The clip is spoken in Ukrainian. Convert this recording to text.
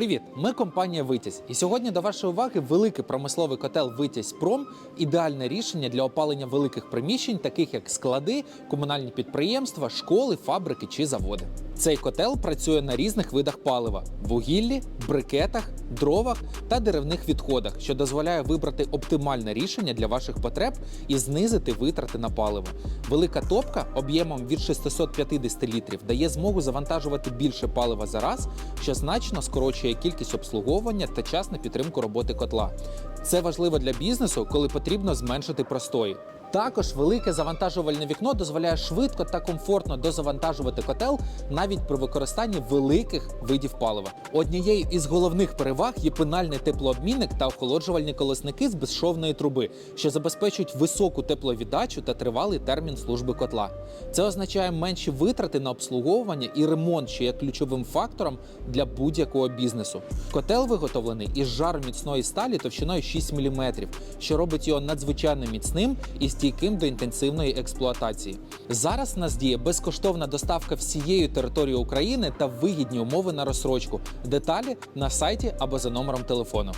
Привіт! Ми компанія Витязь. І сьогодні до вашої уваги великий промисловий котел Витязь Пром ідеальне рішення для опалення великих приміщень, таких як склади, комунальні підприємства, школи, фабрики чи заводи. Цей котел працює на різних видах палива: вугіллі, брикетах, дровах та деревних відходах, що дозволяє вибрати оптимальне рішення для ваших потреб і знизити витрати на паливо. Велика топка об'ємом від 650 літрів дає змогу завантажувати більше палива за раз, що значно скорочує кількість обслуговування та час на підтримку роботи котла. Це важливо для бізнесу, коли потрібно зменшити простої. Також велике завантажувальне вікно дозволяє швидко та комфортно дозавантажувати котел навіть при використанні великих видів палива. Однією із головних переваг є пенальний теплообмінник та охолоджувальні колосники з безшовної труби, що забезпечують високу тепловіддачу та тривалий термін служби котла. Це означає менші витрати на обслуговування і ремонт, що є ключовим фактором для будь-якого бізнесу. Котел виготовлений із жароміцної сталі товщиною 6 мм, що робить його надзвичайно міцним і стійким до інтенсивної експлуатації. Зараз нас діє безкоштовна доставка всієї території України та вигідні умови на розсрочку. Деталі на сайті або за номером телефону.